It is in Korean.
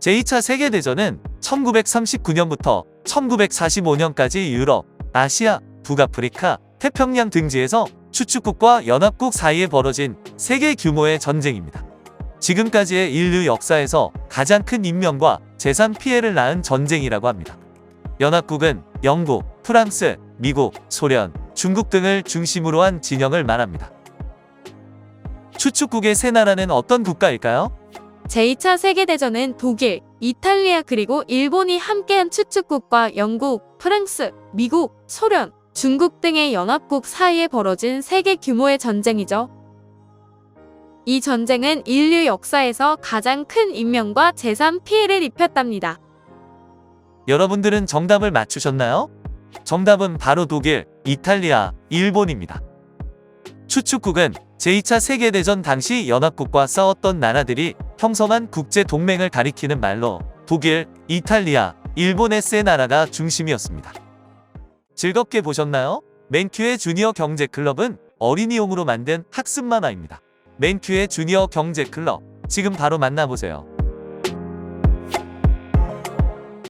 제2차 세계대전은 1939년부터 1945년까지 유럽, 아시아, 북아프리카, 태평양 등지에서 추축국과 연합국 사이에 벌어진 세계 규모의 전쟁입니다. 지금까지의 인류 역사에서 가장 큰 인명과 재산 피해를 낳은 전쟁이라고 합니다. 연합국은 영국, 프랑스, 미국, 소련, 중국 등을 중심으로 한 진영을 말합니다. 추축국의 세 나라는 어떤 국가일까요? 제2차 세계대전은 독일, 이탈리아 그리고 일본이 함께한 추축국과 영국, 프랑스, 미국, 소련, 중국 등의 연합국 사이에 벌어진 세계 규모의 전쟁이죠. 이 전쟁은 인류 역사에서 가장 큰 인명과 재산 피해를 입혔답니다. 여러분들은 정답을 맞추셨나요? 정답은 바로 독일, 이탈리아, 일본입니다. 추축국은 제2차 세계대전 당시 연합국과 싸웠던 나라들이 형성한 국제 동맹을 가리키는 말로 독일, 이탈리아, 일본의 세 나라가 중심이었습니다. 즐겁게 보셨나요? 맨큐의 주니어 경제 클럽은 어린이용으로 만든 학습 만화입니다. 맨큐의 주니어 경제 클럽 지금 바로 만나보세요.